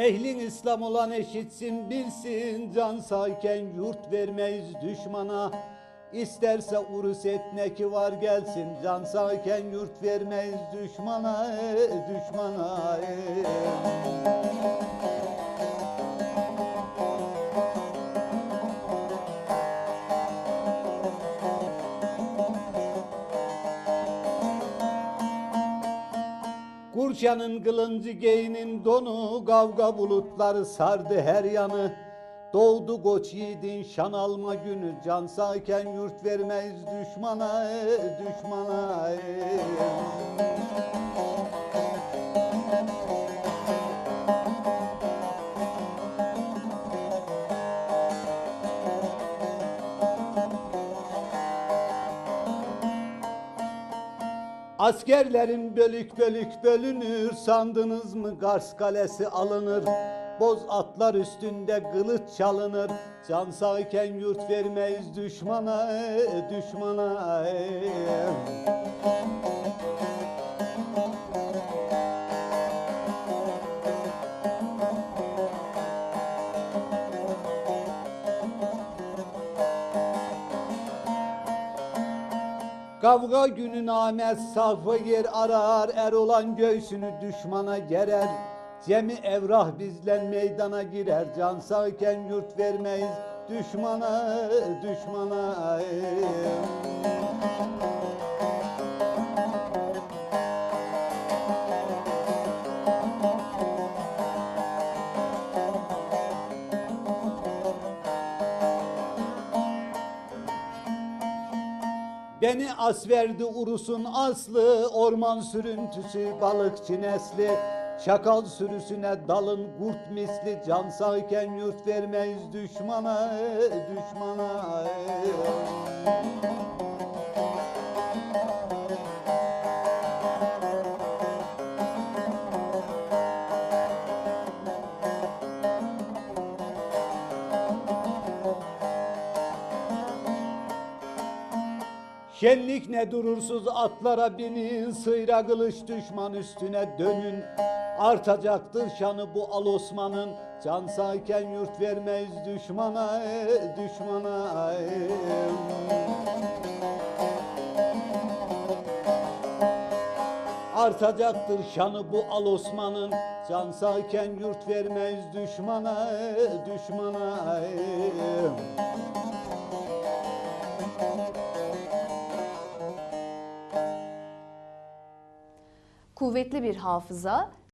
Ehlin İslam olan eşitsin bilsin. Can sağken yurt vermeyiz düşmana. İsterse urus etneki var gelsin. Can sağken yurt vermeyiz düşmana Düşmana Kurşanın kılıncı geyinin donu Kavga bulutları sardı her yanı. Doğdu koç yiğidin şan alma günü Can sağken yurt vermeyiz düşmana Düşmana Askerlerin bölük bölük bölünür Sandınız mı? Kars kalesi alınır. Boz atlar üstünde kılıç çalınır. Can sağken yurt vermeyiz düşmana Düşmana Kavga günü namet safı yer arar Er olan göğsünü düşmana gerer. Cemi evrah bizlen meydana girer Can sağken yurt vermeyiz düşmana düşmana Beni as verdi urusun aslı Orman sürüntüsü balıkçı nesli. Şakal sürüsüne dalın kurt misli Can sağken yurt vermeyiz düşmana Düşmana Şenlik ne durursuz atlara binin Sıyra kılıç düşman üstüne dönün. Artacaktır şanı bu al Osman'ın Can sağken yurt vermeyiz düşmana Düşmana Artacaktır şanı bu al Osman'ın Can sağken yurt vermeyiz düşmana Düşmana Kuvvetli bir hafıza,